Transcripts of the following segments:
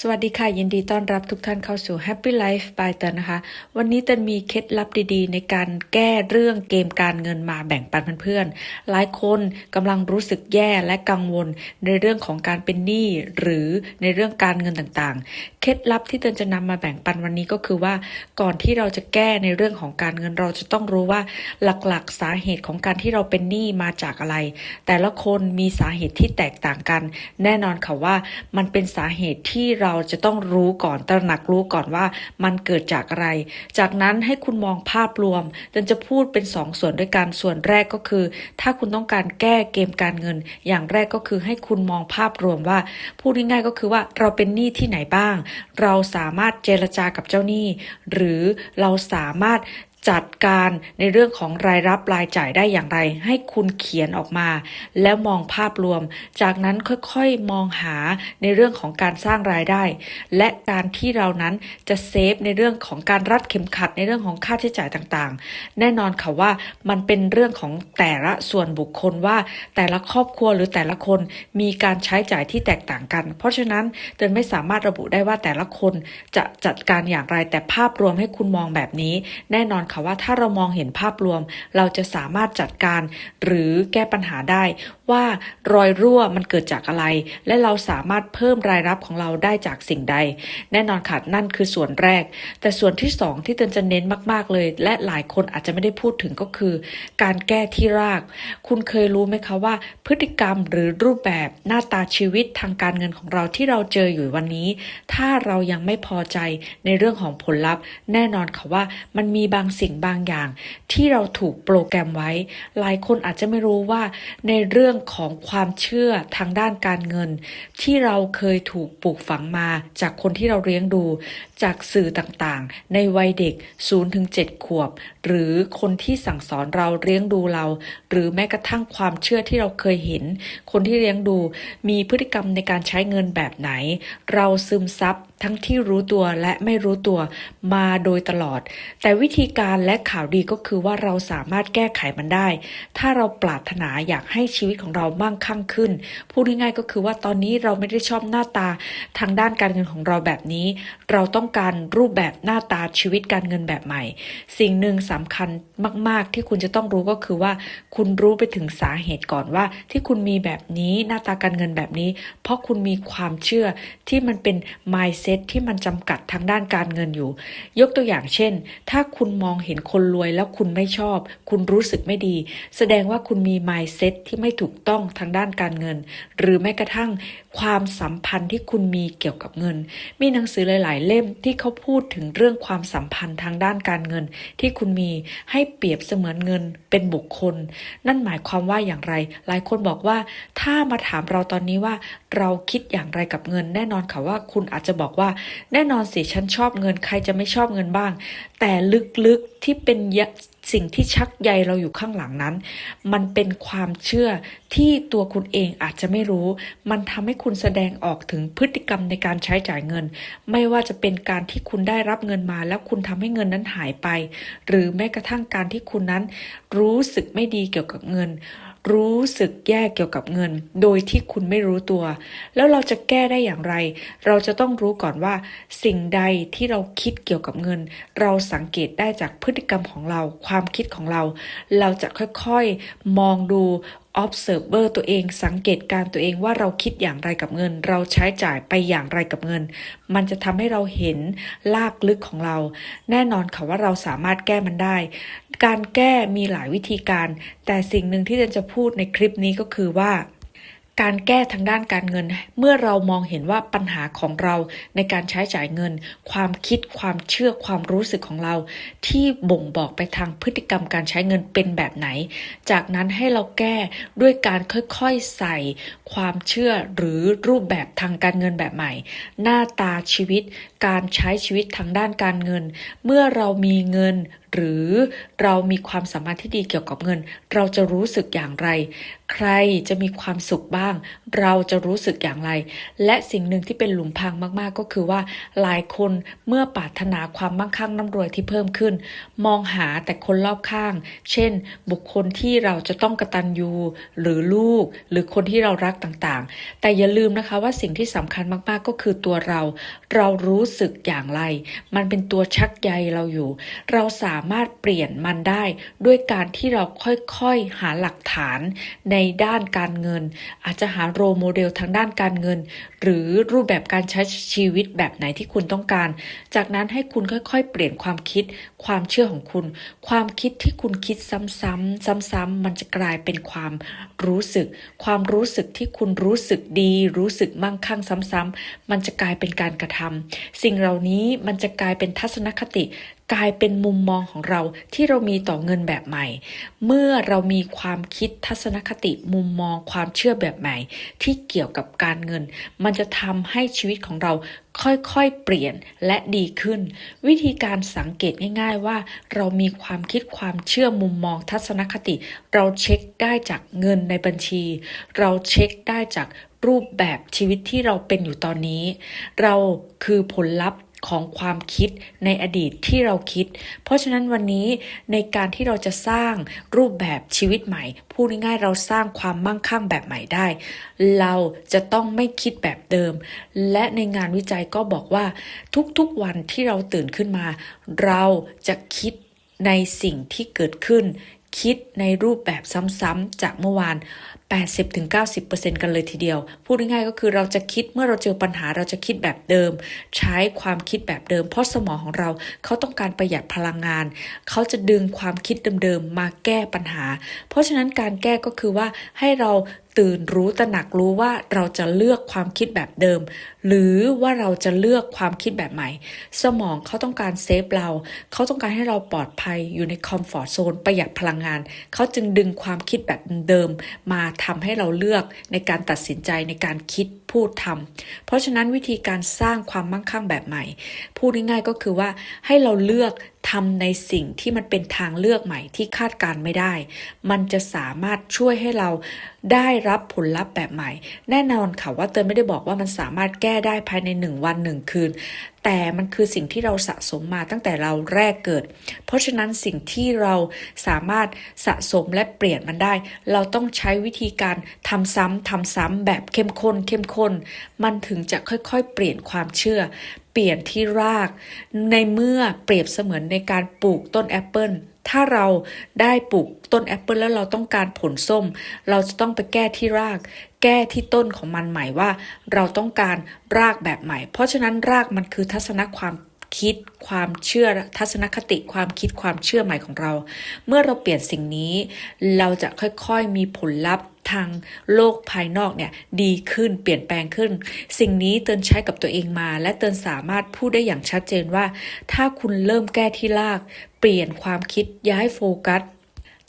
สวัสดีค่ะยินดีต้อนรับทุกท่านเข้าสู่ Happy Life by เตนนะคะ วันนี้เตนมีเคล็ดลับดีๆ ในการแก้เรื่องเกมการเงินมาแบ่งปันเพื่อนๆหลายคนกำลังรู้สึกแย่และกังวลในเรื่องของการเป็นหนี้หรือในเรื่องการเงินต่างๆ เคล็ดลับที่เตนจะนำมาแบ่งปันวันนี้ก็คือว่าก่อนที่เราจะแก้ในเรื่องของการเงินเราจะต้องรู้ว่าหลักๆ สาเหตุของการที่เราเป็นหนี้มาจากอะไร แต่ละคนมีสาเหตุที่แตกต่างกัน แน่นอนค่ะว่ามันเป็นสาเหตุที่เราจะต้องรู้ก่อนตระหนักรู้ก่อนว่ามันเกิดจากอะไร จากนั้นให้คุณมองภาพรวมเดนจะพูดเป็นสองส่วนด้วยกันส่วนแรกก็คือ ถ้าคุณต้องการแก้เกมการเงิน อย่างแรกก็คือให้คุณมองภาพรวมว่า พูดง่ายๆก็คือว่าเราเป็นหนี้ที่ไหนบ้าง เราสามารถเจรจากับเจ้าหนี้ หรือเราสามารถ จัดการในเรื่องของรายรับรายจ่ายได้อย่างไร ให้คุณเขียนออกมา แล้วมองภาพรวม จากนั้นค่อยๆมองหาในเรื่องของการสร้างรายได้ และการที่เรานั้นจะเซฟในเรื่องของการรัดเข็มขัดในเรื่องของค่าใช้จ่ายต่างๆ แน่นอนค่ะว่ามันเป็นเรื่องของแต่ละส่วนบุคคลว่า แต่ละครอบครัวหรือแต่ละคนมีการใช้จ่ายที่แตกต่างกัน เพราะฉะนั้นเตือนไม่สามารถระบุได้ว่าแต่ละคนจะจัดการอย่างไรแต่ภาพรวมให้คุณมองแบบนี้ แน่นอนค่ะว่าถ้าเรามองเห็นภาพรวม เราจะสามารถจัดการหรือแก้ปัญหาได้ ว่ารอยรั่วมันเกิดจากอะไร และเราสามารถเพิ่มรายรับของเราได้จากสิ่งใด แน่นอนค่ะนั่นคือส่วนแรก แต่ส่วนที่สองที่เตือนจะเน้นมาก ๆเลย และหลายคนอาจจะไม่ได้พูดถึงก็คือ การแก้ที่ราก คุณเคยรู้ไหมคะว่า พฤติกรรมหรือรูปแบบหน้าตาชีวิตทางการเงินของเราที่เราเจออยู่วันนี้ ถ้าเรายังไม่พอใจในเรื่องของผลลัพธ์ แน่นอนค่ะว่ามันมีบางสิ่งิ่งบางอย่าง ที่เราถูกโปรแกรมไว้ หลายคนอาจจะไม่รู้ว่า ในเรื่องของความเชื่อทางด้านการเงิน ที่เราเคยถูกปลูกฝังมา จากคนที่เราเลี้ยงดู จากสื่อต่างๆ ในวัยเด็ก0-7ขวบ หรือคนที่สั่งสอนเราเลี้ยงดูเรา หรือแม้กระทั่งความเชื่อที่เราเคยเห็น คนที่เลี้ยงดูมีพฤติกรรมในการใช้เงินแบบไหน เราซึมซับทั้งที่รู้ตัวและไม่รู้ตัวมาโดยตลอด แต่วิธีการและข่าวดีก็คือว่าเราสามารถแก้ไขมันได้ ถ้าเราปรารถนาอยากให้ชีวิตของเรามั่งคั่งขึ้น พูดง่ายๆก็คือว่าตอนนี้เราไม่ได้ชอบหน้าตาทางด้านการเงินของเราแบบนี้ เราต้องการรูปแบบหน้าตาชีวิตการเงินแบบใหม่ สิ่งหนึ่งสำคัญมาก ๆ ที่คุณจะต้องรู้ก็คือว่า คุณรู้ไปถึงสาเหตุก่อนว่า ที่คุณมีแบบนี้หน้าตาการเงินแบบนี้ เพราะคุณมีความเชื่อที่มันเป็น mindset ที่มันจำกัดทางด้านการเงินอยู่ ยกตัวอย่างเช่น ถ้าคุณมองเห็นคนรวยแล้วคุณไม่ชอบ คุณรู้สึกไม่ดี แสดงว่าคุณมี mindset ที่ไม่ถูกต้องทางด้านการเงิน หรือแม้กระทั่ง ความสัมพันธ์ที่คุณมีเกี่ยวกับเงิน มีหนังสือหลาย ๆ เล่มที่เขาพูดถึงเรื่องความสัมพันธ์ทางด้านการเงิน ที่คุณมีให้เปรียบเสมือนเงินเป็นบุคคล นั่นหมายความว่าอย่างไร หลายคนบอกว่าถ้ามาถามเราตอนนี้ว่า เราคิดอย่างไรกับเงิน แน่นอนค่ะว่าคุณอาจจะบอกว่า แน่นอนสิฉันชอบเงินใครจะไม่ชอบเงินบ้าง แต่ลึกๆที่เป็น สิ่งที่ชักใยเราอยู่ข้างหลังนั้น มันเป็นความเชื่อที่ตัวคุณเองอาจจะไม่รู้ มันทำให้คุณแสดงออกถึงพฤติกรรมในการใช้จ่ายเงิน ไม่ว่าจะเป็นการที่คุณได้รับเงินมา แล้วคุณทำให้เงินนั้นหายไป หรือแม้กระทั่งการที่คุณนั้นรู้สึกไม่ดีเกี่ยวกับเงิน รู้สึกแย่เกี่ยวกับเงิน โดยที่คุณไม่รู้ตัว แล้วเราจะแก้ได้อย่างไร เราจะต้องรู้ก่อนว่า สิ่งใดที่เราคิดเกี่ยวกับเงิน เราสังเกตได้จากพฤติกรรมของเรา ความคิดของเรา เราจะค่อยๆ มองดู observer ตัวเองสังเกตการตัวเองว่าเราคิดอย่างไรกับเงิน เราใช้จ่ายไปอย่างไรกับเงิน มันจะทำให้เราเห็นลากลึกของเรา แน่นอนค่ะว่าเราสามารถแก้มันได้ การแก้มีหลายวิธีการ แต่สิ่งหนึ่งที่เจนจะพูดในคลิปนี้ก็คือว่า การแก้ทางด้านการเงิน เมื่อเรามองเห็นว่าปัญหาของเราในการใช้จ่ายเงิน ความคิดความเชื่อความรู้สึกของเรา ที่บ่งบอกไปทางพฤติกรรมการใช้เงินเป็นแบบไหน จากนั้นให้เราแก้ด้วยการค่อยๆใส่ ความเชื่อหรือรูปแบบทางการเงินแบบใหม่ หน้าตาชีวิต การใช้ชีวิตทางด้านการเงิน เมื่อเรามีเงินหรือเรามีความสามารถที่ดีเกี่ยวกับเงิน เราจะรู้สึกอย่างไรใครจะมีความสุขบ้าง เราจะรู้สึกอย่างไร และสิ่งหนึ่งที่เป็นหลุมพรางมาก ๆ ก็คือว่าหลายคนเมื่อปรารถนาความมั่งคั่งร่ำรวยที่เพิ่มขึ้น มองหาแต่คนรอบข้าง เช่น บุคคลที่เราจะต้องกระตันยูหรือลูก หรือคนที่เรารักต่างๆ แต่อย่าลืมนะคะว่าสิ่งที่สำคัญมาก ๆ ก็คือตัวเรา เรารู้สึกอย่างไร มันเป็นตัวชักใยเราอยู่ เราสามารถเปลี่ยนมันได้ด้วยการที่เราค่อยๆหาหลักฐานในในด้านการเงิน อาจจะหาโรโมเดลทางด้านการเงิน หรือรูปแบบการใช้ชีวิตแบบไหนที่คุณต้องการ จากนั้นให้คุณค่อยๆ เปลี่ยนความคิด ความเชื่อของคุณ ความคิดที่คุณคิดซ้ำๆซ้ำๆมันจะกลายเป็นความรู้สึก ความรู้สึกที่คุณรู้สึกดี รู้สึกมั่งคั่งซ้ำๆมันจะกลายเป็นการกระทำสิ่งเหล่านี้มันจะกลายเป็นทัศนคติ กลายเป็นมุมมองของเราที่เรามีต่อเงินแบบใหม่ เมื่อเรามีความคิดทัศนคติมุมมองความเชื่อแบบใหม่ ที่เกี่ยวกับการเงิน มันจะทำให้ชีวิตของเราค่อยๆ เปลี่ยนและดีขึ้น วิธีการสังเกตง่าย ๆ ว่า เรามีความคิดความเชื่อมุมมองทัศนคติ เราเช็คได้จากเงินในบัญชี เราเช็คได้จากรูปแบบชีวิตที่เราเป็นอยู่ตอนนี้ เราคือผลลัพธ์ ของความคิดในอดีตที่เราคิด เพราะฉะนั้นวันนี้ในการที่เราจะสร้างรูปแบบชีวิตใหม่พูดง่ายๆเราสร้างความมั่งคั่งแบบใหม่ได้ เราจะต้องไม่คิดแบบเดิม และในงานวิจัยก็บอกว่าทุกๆวันที่เราตื่นขึ้นมา เราจะคิดในสิ่งที่เกิดขึ้น คิดในรูปแบบซ้ำๆจากเมื่อวาน 80-90%กันเลยทีเดียว พูดง่ายๆก็คือเราจะคิดเมื่อเราเจอปัญหาเราจะคิดแบบเดิม ใช้ความคิดแบบเดิม เพราะสมองของเราเขาต้องการประหยัดพลังงาน เขาจะดึงความคิดเดิมๆมาแก้ปัญหา เพราะฉะนั้นการแก้ก็คือว่าให้เรา ตื่นรู้ตระหนักรู้ว่าเราจะเลือกความคิดแบบเดิม หรือว่าเราจะเลือกความคิดแบบใหม่ สมองเขาต้องการเซฟเรา เขาต้องการให้เราปลอดภัยอยู่ในคอมฟอร์ทโซนประหยัดพลังงาน เขาจึงดึงความคิดแบบเดิม มาทำให้เราเลือกในการตัดสินใจในการคิดพูดทำเพราะฉะนั้นวิธีการสร้างความมั่งคั่งแบบใหม่ พูดง่ายๆก็คือว่าให้เราเลือก ทำในสิ่งที่มันเป็นทางเลือกใหม่ที่คาดการไม่ได้ มันจะสามารถช่วยให้เราได้รับผลลัพธ์แบบใหม่ แน่นอนค่ะว่าเตยไม่ได้บอกว่ามันสามารถแก้ได้ภายในหนึ่งวันหนึ่งคืน แต่มันคือสิ่งที่เราสะสมมาตั้งแต่เราแรกเกิด เพราะฉะนั้นสิ่งที่เราสามารถสะสมและเปลี่ยนมันได้ เราต้องใช้วิธีการทำซ้ำทำซ้ำแบบเข้มข้นเข้มข้น มันถึงจะค่อยๆ เปลี่ยนความเชื่อ ปลี่ยนที่ราก ในเมื่อเปรียบเสมือนในการปลูกต้นแอปเปิลถ้าเราได้ปลูกต้นแอปเปิลแล้วเราต้องการผลส้ม เราจะต้องไปแก้ที่ราก แก้ที่ต้นของมันใหม่ว่า เราต้องการรากแบบใหม่ เพราะฉะนั้นรากมันคือทัศนคความ คิดความเชื่อทัศนคติความคิดความเชื่อใหม่ของเรา เมื่อเราเปลี่ยนสิ่งนี้ เราจะค่อยๆมีผลลัพธ์ทางโลกภายนอกเนี่ยดีขึ้นเปลี่ยนแปลงขึ้น สิ่งนี้เตือนใช้กับตัวเองมา และเตือนสามารถพูดได้อย่างชัดเจนว่า ถ้าคุณเริ่มแก้ที่ราก เปลี่ยนความคิดย้ายโฟกัส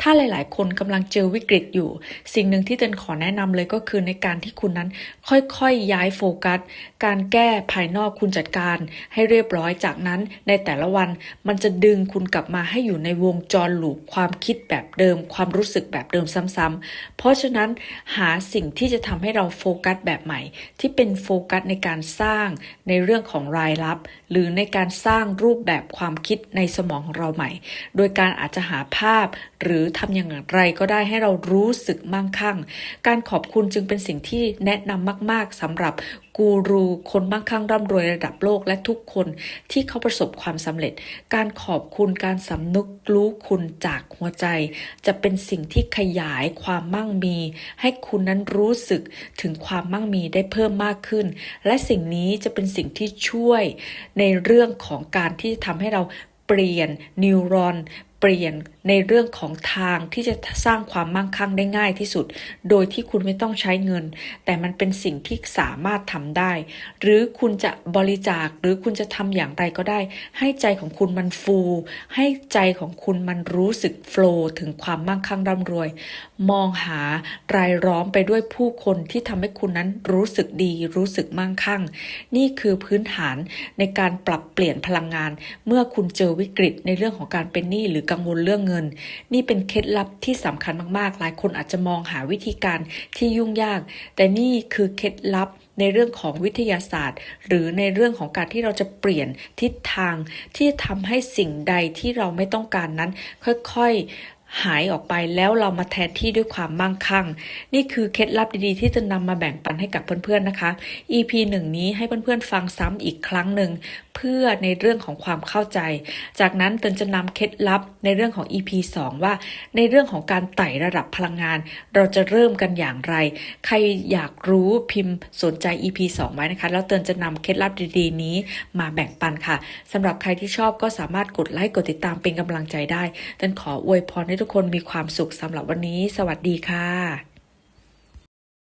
ถ้าหลาย ๆ คนกำลังเจอวิกฤตอยู่ สิ่งหนึ่งที่เตือนขอแนะนำเลยก็คือในการที่คุณนั้นค่อย ๆ ย้ายโฟกัส การแก้ภายนอกคุณจัดการ ให้เรียบร้อยจากนั้นในแต่ละวันมันจะดึงคุณกลับมาให้อยู่ในวงจรลูปความคิดแบบเดิม ความรู้สึกแบบเดิมซ้ำๆเพราะฉะนั้นหาสิ่งที่จะทำให้เราโฟกัสแบบใหม่ ที่เป็นโฟกัสในการสร้างในเรื่องของรายรับ หรือในการสร้างรูปแบบความคิดในสมองของเราใหม่ โดยการอาจจะหาภาพหรือทำอย่างไรก็ได้ให้เรารู้สึกมั่งคั่ง การขอบคุณจึงเป็นสิ่งที่แนะนำมาก ๆสำหรับกูรูคนมั่งคั่งร่ำรวยระดับโลกและทุกคนที่เขาประสบความสำเร็จ การขอบคุณการสำนึกรู้คุณจากหัวใจ จะเป็นสิ่งที่ขยายความมั่งมี ให้คุณนั้นรู้สึกถึงความมั่งมีได้เพิ่มมากขึ้น และสิ่งนี้จะเป็นสิ่งที่ช่วยในเรื่องของการที่ทำให้เราเปลี่ยนนิวรอน เปลี่ยนในเรื่องของทางที่จะสร้างความมั่งคั่งได้ง่ายที่สุด โดยที่คุณไม่ต้องใช้เงิน แต่มันเป็นสิ่งที่สามารถทำได้ หรือคุณจะบริจาคหรือคุณจะทำอย่างไรก็ได้ ให้ใจของคุณมันฟู ให้ใจของคุณมันรู้สึกโฟล์ถึงความมั่งคั่งร่ำรวย มองหารายล้อมไปด้วยผู้คนที่ทำให้คุณนั้นรู้สึกดี รู้สึกมั่งคั่ง นี่คือพื้นฐานในการปรับเปลี่ยนพลังงาน เมื่อคุณเจอวิกฤตในเรื่องของการเป็นหนี้หรือกังวลเรื่องเงิน นี่เป็นเคล็ดลับที่สำคัญมากๆ หลายคนอาจจะมองหาวิธีการที่ยุ่งยาก แต่นี่คือเคล็ดลับในเรื่องของวิทยาศาสตร์ หรือในเรื่องของการที่เราจะเปลี่ยนทิศทาง ที่ทำให้สิ่งใดที่เราไม่ต้องการนั้น ค่อยๆหายออกไปแล้วเรามาแทนที่ด้วยความมั่งคั่ง นี่คือเคล็ดลับดีๆ ที่จะนำมาแบ่งปันให้กับเพื่อนๆนะคะ EP หนึ่งนี้ให้เพื่อนๆฟังซ้ำอีกครั้งหนึ่ง เพื่อในเรื่องของความเข้าใจ จากนั้นเตินจะนำเคล็ดลับในเรื่องของ EP 2 ว่า ในเรื่องของการไต่ระดับพลังงาน เราจะเริ่มกันอย่างไร ใครอยากรู้พิมพ์สนใจ EP 2 ไว้นะคะ แล้วเตินจะนำเคล็ดลับดีๆ นี้มาแบ่งปันค่ะสำหรับใครที่ชอบก็สามารถกดไลค์กดติดตามเป็นกำลังใจได้เตินขออวยพรให้ทุกคนมีความสุขสำหรับวันนี้ สวัสดีค่ะ